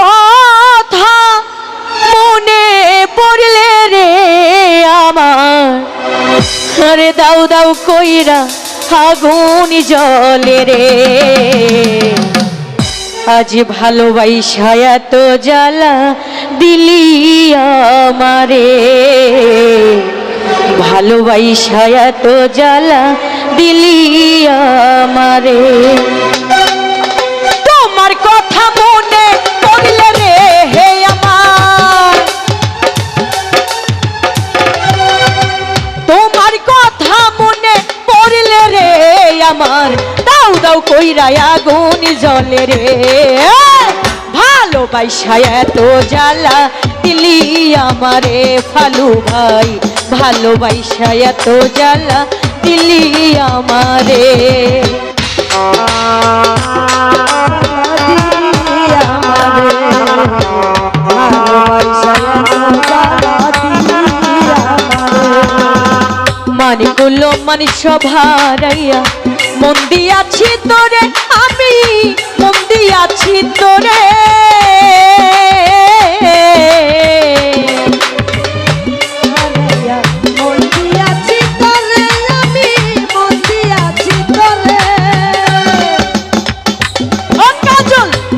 কথা মনে পড়লে রে আমার। আরে দাও দাও কইরা আগুন জলে রে। আজ ভালোবাসা এত জ্বালা দিলি আমারে। ভালোবাসা এত জ্বালা দিলি আমারে। আগুন জলে রে। ভালোবাসা এত জ্বালা দিলি আমারে ফালু ভাই। ভালোবাসা এত জ্বালা দিলি আমারে। আমারে মানি সভারাইয়া মন দিয়াছি তোরে, আমি মন দিয়াছি তোরে।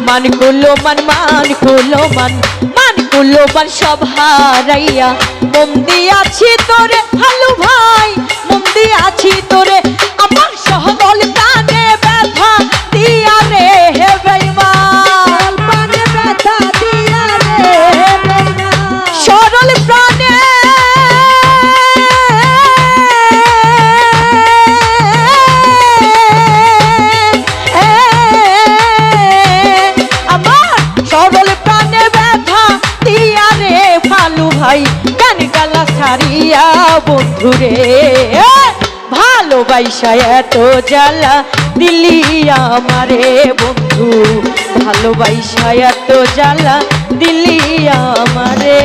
মন কুলো মান মান কুলো মান মান কুলো মান সব হারাইয়া। মন দিয়াছি তোরে, হালু ভাই, মন দিয়াছি তোরে আমার ভাই, গান গালা সারিয়া বন্ধুরে ভালোবাসা এত জ্বালা দিলি আমারে বন্ধু। ভালোবাসা এত জ্বালা দিলি আমারে।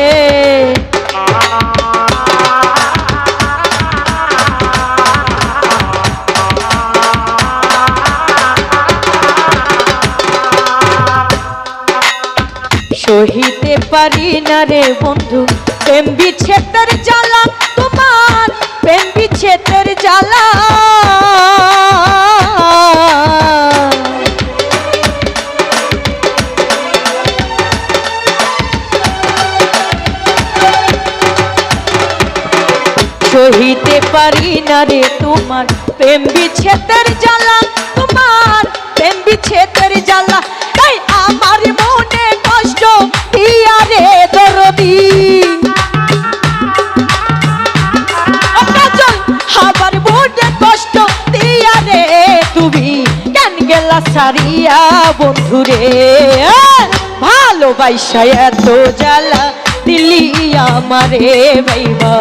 সহিতে পারি না রে বন্ধু প্রেম বিচ্ছেদের জ্বালা তোমার, প্রেম বিচ্ছেদের জ্বালা। সহিতে পারি না রে তোমার, প্রেম বিচ্ছেদের জ্বালা তোমার, প্রেম বিচ্ছেদের জ্বালা গেলা সারিয়া বন্ধুরে ভালোবাসা এত জ্বালা দিলি আমারে বাইবা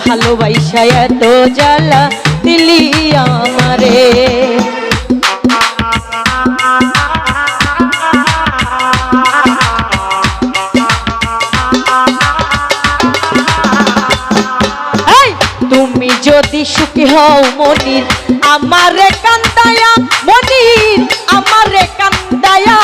ভালোবাসা এত জ্বালা দিলি আমারে। হও মনির, আমারে কান্দায়া, মনির, আমারে কান্দায়া।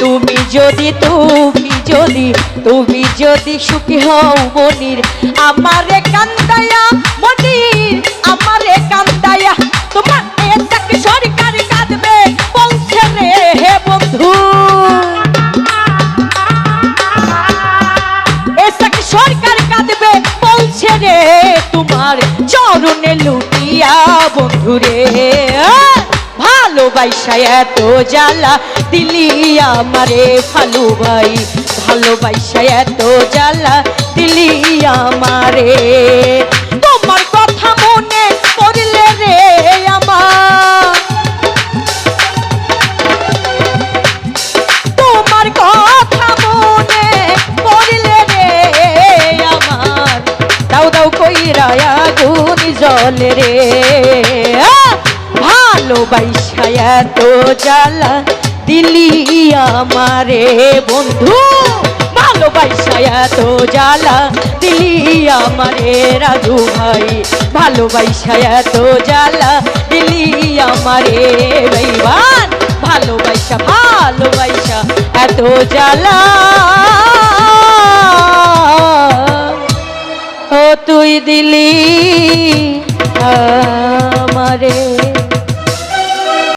তুমি যদি তুমি যদি তুমি যদি সুখী হও মনির, আমারে কান্দায়া, মনির, আমারে বন্ধুরে, ভালোবাসা এত জ্বালা দিলি আমারে ফালু ভাই। ভালোবাসা এত জ্বালা দিলি আমারে। তোমার কথা মনে পড়লে রে আমার। তোমার কথা মনে পড়লে রে আমার। দাও দাও কইরা আগুন জলে রে। ভালোবাসা এত জ্বালা দিলি আমারে বন্ধু। ভালোবাসা এত জ্বালা দিলি আমারে রাজু ভাই। ভালোবাসা এত জ্বালা দিলি আমারে রইবার ভালোবাসা ভালোবাসা এত জ্বালা। ও তুই দিলি আমারে।